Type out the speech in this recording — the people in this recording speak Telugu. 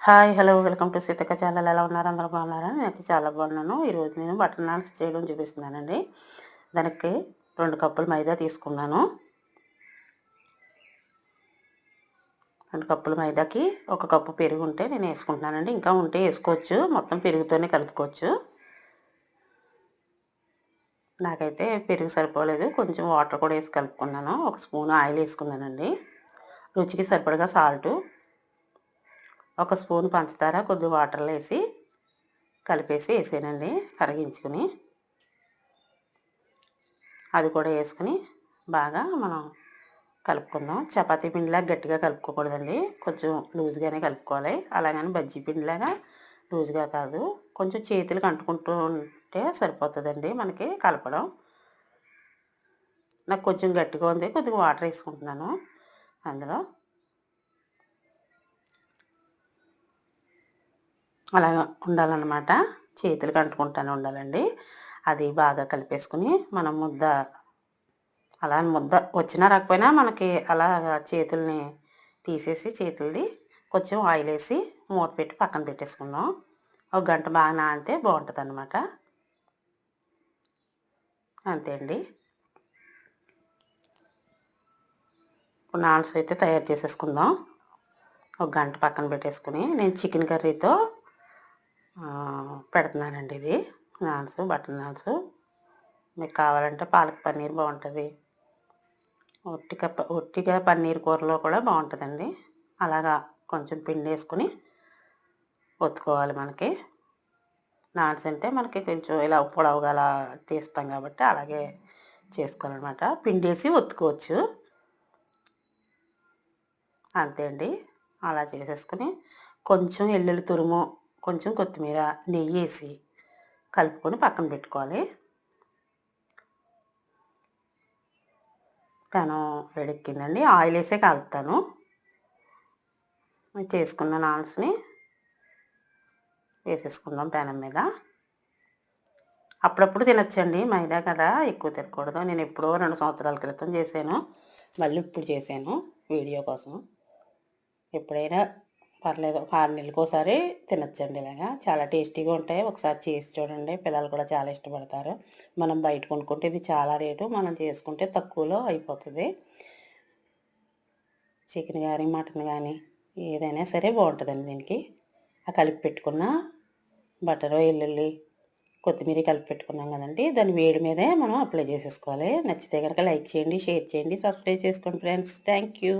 Hi hello welcome to Seethakka channel. ఎలా ఉన్నారు? అందరూ బాగున్నారా? నేనైతే చాలా బాగున్నాను. ఈరోజు నేను బటర్ నాన్స్ చేయడం చూపిస్తున్నానండి. దానికి రెండు కప్పులు మైదా తీసుకున్నాను. రెండు కప్పులు మైదాకి ఒక కప్పు పెరుగు ఉంటే నేను వేసుకుంటున్నానండి. ఇంకా ఉంటే వేసుకోవచ్చు. మొత్తం పెరుగుతోనే కలుపుకోవచ్చు. నాకైతే పెరుగు సరిపోలేదు. కొంచెం వాటర్ కూడా వేసి కలుపుకున్నాను. ఒక స్పూన్ ఆయిల్ వేసుకున్నానండి. రుచికి సరిపడగా సాల్టు ఒక స్పూన్ పంచదార కొద్ది వాటర్లో వేసి కలిపేసి వేసానండి కరిగించుకుని. అది కూడా వేసుకుని బాగా మనం కలుపుకుందాం. చపాతీ పిండిలాగా గట్టిగా కలుపుకోకూడదండి. కొంచెం లూజ్గానే కలుపుకోవాలి. అలాగని బజ్జీ పిండిలాగా లూజ్గా కాదు. కొంచెం చేతులకు అంటుకుంటూ ఉంటే సరిపోతుందండి మనకి కలపడం. నాకు కొంచెం గట్టిగా ఉంది కొద్దిగా వాటర్ వేసుకుంటున్నాను అందులో. అలా ఉండాలన్నమాట. చేతులకు అంటుకుంటానే ఉండాలండి. అది బాగా కలిపేసుకుని మనం ముద్ద అలా ముద్ద వచ్చినా రాకపోయినా మనకి అలా చేతుల్ని తీసేసి చేతులది కొంచెం ఆయిల్ వేసి మూత పెట్టి పక్కన పెట్టేసుకుందాం. ఒక గంట బాగా నానితే బాగుంటుంది అనమాట అంతే అండి. నాన్స్ అయితే తయారు చేసేసుకుందాం. ఒక గంట పక్కన పెట్టేసుకుని నేను చికెన్ కర్రీతో పెడుతున్నానండి ఇది. Naans butter naans. మీకు కావాలంటే పాలక్ పన్నీర్ బాగుంటుంది. ఒట్టిగా ఒట్టిగా పన్నీర్ కూరలో కూడా బాగుంటుందండి. అలాగా కొంచెం పిండి వేసుకుని ఒత్తుకోవాలి మనకి. నాన్స్ అంటే మనకి కొంచెం ఇలా పొడవుగా అలా తీస్తాం కాబట్టి అలాగే చేసుకోవాలన్నమాట. పిండి వేసి ఒత్తుకోవచ్చు. అంతే అండి. అలా చేసేసుకుని కొంచెం ఎల్లుల్లి తురుము కొంచెం కొత్తిమీర నెయ్యి వేసి కలుపుకొని పక్కన పెట్టుకోవాలి. పెనం వేడెక్కిందండి ఆయిల్ వేసే కలుపుతాను. చేసుకున్న నాన్స్ని వేసేసుకుందాం పెనం మీద. అప్పుడప్పుడు తినచ్చండి. మైదా కదా ఎక్కువ తినకూడదు. నేను ఎప్పుడో రెండు సంవత్సరాల క్రితం చేశాను. మళ్ళీ ఇప్పుడు చేశాను వీడియో కోసం. ఎప్పుడైనా పర్లేదు. ఒక ఆరు నెలలకు ఒకసారి తినచ్చండి ఇలాగా. చాలా టేస్టీగా ఉంటాయి. ఒకసారి చేసి చూడండి. పిల్లలు కూడా చాలా ఇష్టపడతారు. మనం బయట కొనుక్కుంటే ఇది చాలా రేటు. మనం చేసుకుంటే తక్కువలో అయిపోతుంది. చికెన్ కానీ మటన్ కానీ ఏదైనా సరే బాగుంటుందండి దీనికి. ఆ కలిపి పెట్టుకున్న బటర్ వెల్లుల్లి కొత్తిమీర కలిపి పెట్టుకున్నాం కదండి. దాని వేడి మీదే మనం అప్లై చేసేసుకోవాలి. నచ్చితే కనుక లైక్ చేయండి షేర్ చేయండి సబ్స్క్రైబ్ చేసుకోండి ఫ్రెండ్స్. Thank you